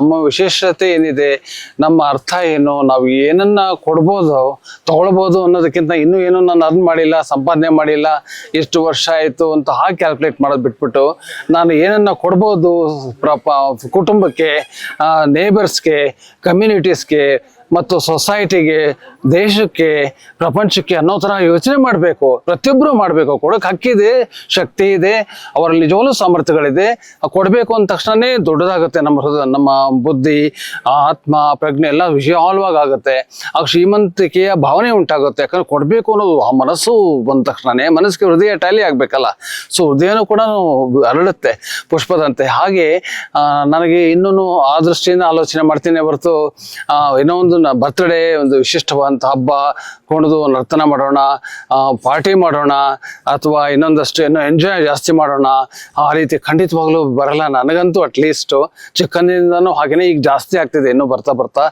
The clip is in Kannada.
ನಮ್ಮ ವಿಶೇಷತೆ ಏನಿದೆ, ನಮ್ಮ ಅರ್ಥ ಏನು, ನಾವು ಏನನ್ನ ಕೊಡ್ಬೋದು, ತಗೊಳ್ಬೋದು ಅನ್ನೋದಕ್ಕಿಂತ ಇನ್ನೂ ಏನೂ ನಾನು ಅರ್ನ್ ಮಾಡಿಲ್ಲ, ಸಂಪಾದನೆ ಮಾಡಿಲ್ಲ, ಎಷ್ಟು ವರ್ಷ ಆಯಿತು ಅಂತ ಹಾಗೆ ಕ್ಯಾಲ್ಕುಲೇಟ್ ಮಾಡೋದು ಬಿಟ್ಬಿಟ್ಟು ನಾನು ಏನನ್ನ ಕೊಡ್ಬೋದು ಪ್ರಪ ಕುಟುಂಬಕ್ಕೆ ನೇಬರ್ಸ್ಗೆ ಕಮ್ಯುನಿಟೀಸ್ಗೆ ಮತ್ತು ಸೊಸೈಟಿಗೆ ದೇಶಕ್ಕೆ ಪ್ರಪಂಚಕ್ಕೆ ಅನ್ನೋ ಥರ ಯೋಚನೆ ಮಾಡಬೇಕು. ಪ್ರತಿಯೊಬ್ಬರು ಮಾಡಬೇಕು. ಕೊಡೋಕೆ ಹಕ್ಕಿದೆ ಶಕ್ತಿ ಇದೆ ಅವರಲ್ಲಿ ನಿಜವಾಗ್ಲೂ ಸಾಮರ್ಥ್ಯಗಳಿದೆ. ಕೊಡಬೇಕು ಅಂದ ತಕ್ಷಣವೇ ದೊಡ್ಡದಾಗುತ್ತೆ ನಮ್ಮ ಹೃದಯ ನಮ್ಮ ಬುದ್ಧಿ ಆತ್ಮ ಪ್ರಜ್ಞೆ ಎಲ್ಲ ವಿಶಾಲವಾಗಿ ಆಗುತ್ತೆ. ಆಗ ಶ್ರೀಮಂತಿಕೆಯ ಭಾವನೆ ಉಂಟಾಗುತ್ತೆ. ಯಾಕಂದ್ರೆ ಕೊಡಬೇಕು ಅನ್ನೋದು ಆ ಮನಸ್ಸು ಬಂದ ತಕ್ಷಣವೇ ಮನಸ್ಸಿಗೆ ಹೃದಯ ಟ್ಯಾಲಿ ಆಗಬೇಕಲ್ಲ. ಸೊ ಹೃದಯನೂ ಕೂಡ ಅರಳುತ್ತೆ ಪುಷ್ಪದಂತೆ. ಹಾಗೆ ನನಗೆ ಇನ್ನೂ ಆ ದೃಷ್ಟಿಯಿಂದ ಆಲೋಚನೆ ಮಾಡ್ತೀನಿ ಹೊರತು ಆ, ಏನೋ ಒಂದು ಬರ್ತ್ಡೇ ಒಂದು ವಿಶಿಷ್ಟವಾದಂಥ ಹಬ್ಬ ಕುಣಿದು ನರ್ತನ ಮಾಡೋಣ ಪಾರ್ಟಿ ಮಾಡೋಣ, ಅಥವಾ ಇನ್ನೊಂದಷ್ಟು ಏನೋ ಎಂಜಾಯ್ ಜಾಸ್ತಿ ಮಾಡೋಣ, ಆ ರೀತಿ ಖಂಡಿತವಾಗ್ಲೂ ಬರಲ್ಲ ನನಗಂತೂ ಅಟ್ಲೀಸ್ಟು ಚಿಕ್ಕಂದಿನಿಂದನೂ ಹಾಗೆಯೇ ಈಗ ಜಾಸ್ತಿ ಆಗ್ತಿದೆ, ಇನ್ನೂ ಬರ್ತಾ ಬರ್ತಾ.